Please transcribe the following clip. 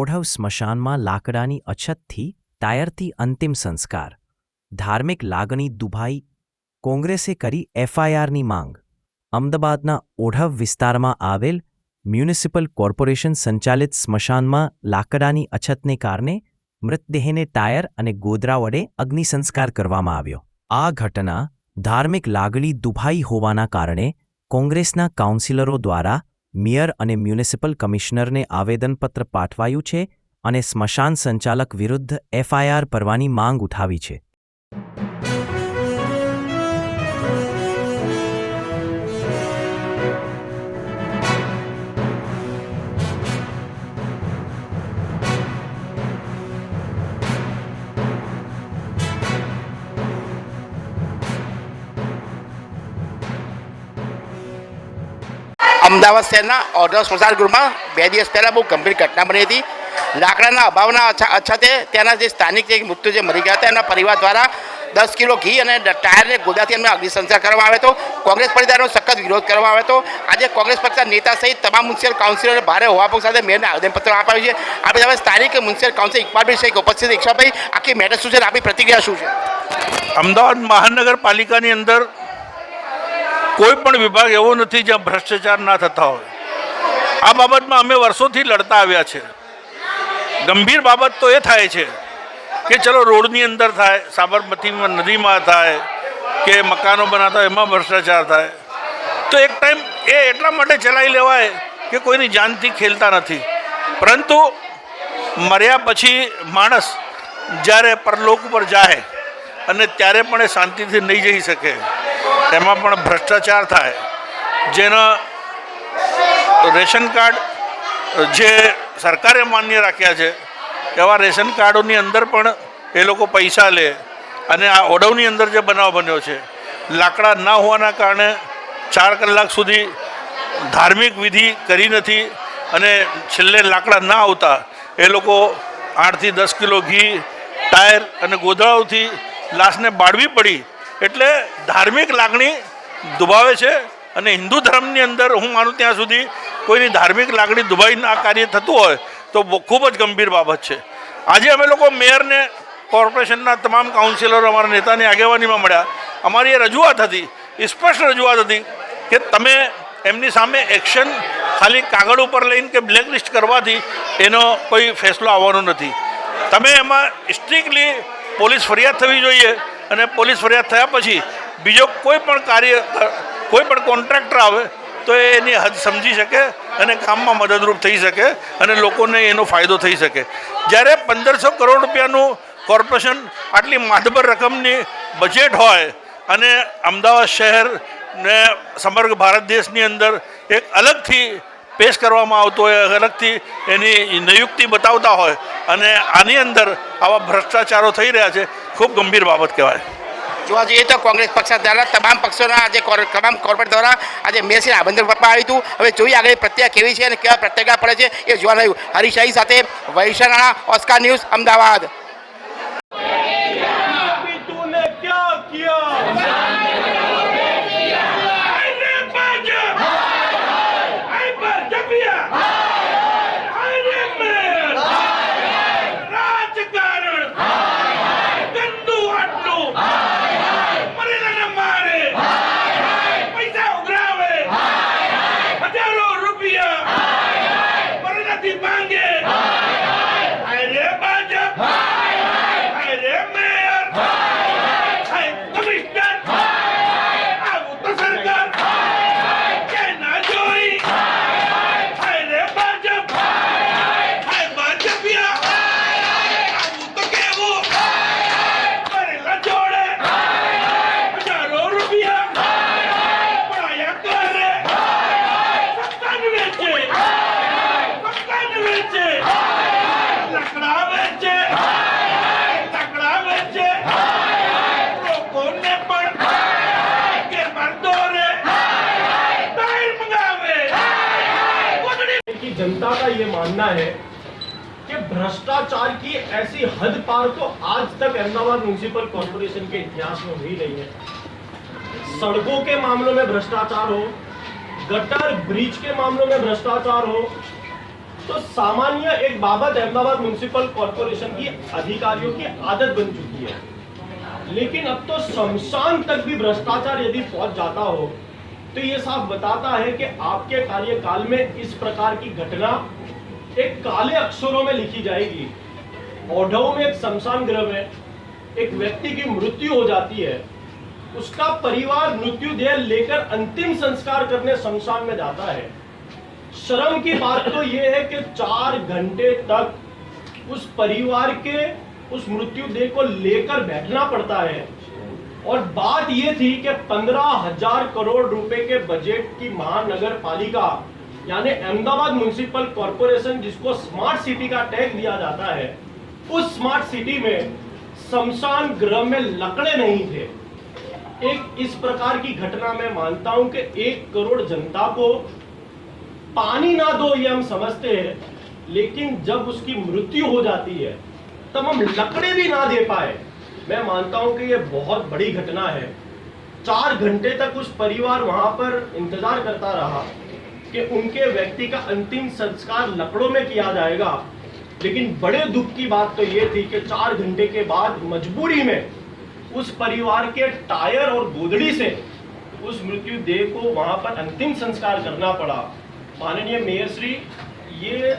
ઓઢવ સ્મશાનમાં લાકડાની અછતથી ટાયરથી અંતિમ સંસ્કાર. ધાર્મિક લાગણી દુભાઈ કોંગ્રેસે કરી એફઆઈઆરની માંગ. અમદાવાદના ઓઢવ વિસ્તારમાં આવેલ મ્યુનિસિપલ કોર્પોરેશન સંચાલિત સ્મશાનમાં લાકડાની અછતને કારણે મૃતદેહને ટાયર અને ગોદરા વડે અગ્નિસંસ્કાર કરવામાં આવ્યો. આ ઘટના ધાર્મિક લાગણી દુભાઈ હોવાના કારણે કોંગ્રેસના કાઉન્સિલરો દ્વારા મેયર અને મ્યુનિસિપલ કમિશનરને આવેદનપત્ર પાઠવાયું છે અને સ્મશાન સંચાલક વિરુદ્ધ એફઆઈઆર ભરવાની માંગ ઉઠાવી છે. અમદાવાદ શહેરના ઓઢવ સ્મશાન ગૃહમાં બે દિવસ પહેલાં બહુ ગંભીર ઘટના બની હતી. લાકડાના અભાવના અછ- અછતે ત્યાંના જે સ્થાનિક જે મૃત્યુ જે મરી ગયા હતા, એમના પરિવાર દ્વારા દસ કિલો ઘી અને ટાયરને ગોદાથી એમને અગ્નિસંસ્કાર કરવામાં આવ્યો હતો. કોંગ્રેસ પરિવારનો સખત વિરોધ કરવામાં આવ્યો હતો. આજે કોંગ્રેસ પક્ષના નેતા સહિત તમામ મ્યુનિસિપલ કાઉન્સિલરે ભારે હોવાપોક સાથે મેયરને આવેદનપત્ર આપ્યું છે. આપણે હવે સ્થાનિક મ્યુનિસિપલ કાઉન્સિલ ઇકબાલભાઈ શેખ ઉપસ્થિત છે. ઇકબાલભાઈ આખી મેટર શું છે આપણી પ્રતિક્રિયા શું છે? અમદાવાદ મહાનગરપાલિકાની અંદર કોઈ પણ વિભાગ એવો નથી જ્યાં ભ્રષ્ટાચાર ના થતા હોય. આ બાબતમાં અમે વર્ષોથી લડતા આવ્યા છે. ગંભીર બાબત તો એ થાય છે કે ચલો રોડની અંદર થાય, સાબરમતીમાં નદીમાં થાય, કે મકાનો બનાવતા એમાં ભ્રષ્ટાચાર થાય. તો એક ટાઈમ એ એટલા માટે ચલાવી લેવાય કે કોઈની જાનથી ખેલતા નથી. પરંતુ મર્યા પછી માણસ જ્યારે પરલોક ઉપર જાય અને ત્યારે પણ એ શાંતિથી નહીં જઈ શકે. તેમાં પણ ભ્રષ્ટાચાર થાય. જેના રેશન કાર્ડ જે સરકારે માન્ય રાખ્યા છે, એવા રેશન કાર્ડોની અંદર પણ એ લોકો પૈસા લે અને આ ઓડવની અંદર જે બનાવ બન્યો છે, લાકડા ના હોવાના કારણે ચાર કલાક સુધી ધાર્મિક વિધિ કરી નથી અને છેલ્લે લાકડા ના આવતા એ લોકો આઠથી દસ કિલો ઘી, ટાયર અને ગોદડાઓથી લાશને બાળવી પડી એટલે ધાર્મિક લાગણી દુભાવે છે અને હિન્દુ ધર્મની અંદર હું માનું ત્યાં સુધી કોઈની ધાર્મિક લાગણી દુભાઈને આ કાર્ય થતું હોય તો ખૂબ જ ગંભીર બાબત છે. આજે અમે લોકો મેયરને, કોર્પોરેશનના તમામ કાઉન્સિલરો, અમારા નેતાની આગેવાનીમાં મળ્યા. અમારી એ રજૂઆત હતી સ્પષ્ટ રજૂઆત હતી કે તમે એમની સામે એક્શન ખાલી કાગળ ઉપર લઈને કે બ્લેકલિસ્ટ કરવાથી એનો કોઈ ફેસલો આવવાનો નથી. તમે એમાં સ્ટ્રિક્ટલી પોલીસ ફરિયાદ થવી જોઈએ અને પોલીસ ફરિયાદ થયા પછી બીજો કોઈ પણ કાર્ય, કોઈ પણ કોન્ટ્રાક્ટર આવે તો એની હદ સમજી શકે અને કામમાં મદદરૂપ થઈ શકે અને લોકોને એનો ફાયદો થઈ શકે. જ્યારે પંદરસો કરોડ રૂપિયાનું કોર્પોરેશન આટલી માધબર રકમની બજેટ હોય અને અમદાવાદ શહેર ને સમગ્ર ભારત દેશની અંદર એક અલગથી પેશ કરવામાં આવતો હોય અલગથી એની નિયુક્તિ બતાવતા હોય અને આની અંદર આવા ભ્રષ્ટાચારો થઈ રહ્યા છે, ખૂબ ગંભીર બાબત કહેવાય. જોવા જઈએ તો કોંગ્રેસ પક્ષ દ્વારા, તમામ પક્ષોના આજે તમામ કોર્પોરેટ દ્વારા આજે મેયરશ્રીને આબંધન આપવામાં આવ્યું હતું. હવે જોઈએ આગળ પ્રત્યા કેવી છે અને કેવા પ્રત્યાઘાત પડે છે, એ જોવા રહ્યું હરીશાહી સાથે વૈશા રાણા, ઓસ્કાર ન્યૂઝ, અમદાવાદ. जनता का ये मानना है कि भ्रष्टाचार की ऐसी हद पार तो आज तक अहमदाबाद म्यूनिसिपल कॉर्पोरेशन के इतिहास में हुई नहीं है। सड़कों के मामलों में भ्रष्टाचार हो, गटर ब्रिज के मामलों में भ्रष्टाचार हो तो सामान्य एक बाबत अहमदाबाद म्यूनिसिपल कॉरपोरेशन की अधिकारियों की आदत बन चुकी है। लेकिन अब तो शमशान तक भी भ्रष्टाचार यदि पहुँच जाता हो तो ये साफ़ बताता है कि आपके कार्यकाल में इस प्रकार की घटना एक काले अक्षरों में लिखी जाएगी। ओढ़व में एक शमशान गृह में एक व्यक्ति की मृत्यु हो जाती है। उसका परिवार मृत्यु देह लेकर अंतिम संस्कार करने शमशान में जाता है। शर्म की बात तो यह है कि चार घंटे तक उस परिवार के उस मृत्यु देह को लेकर बैठना पड़ता है। और बात यह थी कि पंद्रह हज़ार करोड़ रुपए के बजट की महानगर पालिका यानी अहमदाबाद म्यूनिसिपल कॉरपोरेशन जिसको स्मार्ट सिटी का टैग दिया जाता है, उस स्मार्ट सिटी में शमशान ग्रह में लकड़े नहीं थे। एक इस प्रकार की घटना मैं मानता हूँ कि एक करोड़ जनता को पानी ना दो ये हम समझते हैं, लेकिन जब उसकी मृत्यु हो जाती है, तब हम लकड़े भी ना दे पाए। मैं मानता हूँ कि यह बहुत बड़ी घटना है। चार घंटे तक उस परिवार वहाँ पर इंतज़ार करता रहा कि उनके व्यक्ति का अंतिम संस्कार लकड़ों में किया जाएगा। लेकिन बड़े दुख की बात तो ये थी कि चार घंटे के बाद मजबूरी में उस परिवार के टायर और गोदड़ी से उस मृत्यु देह को वहाँ पर अंतिम संस्कार करना पड़ा। माननीय मेयर श्री, ये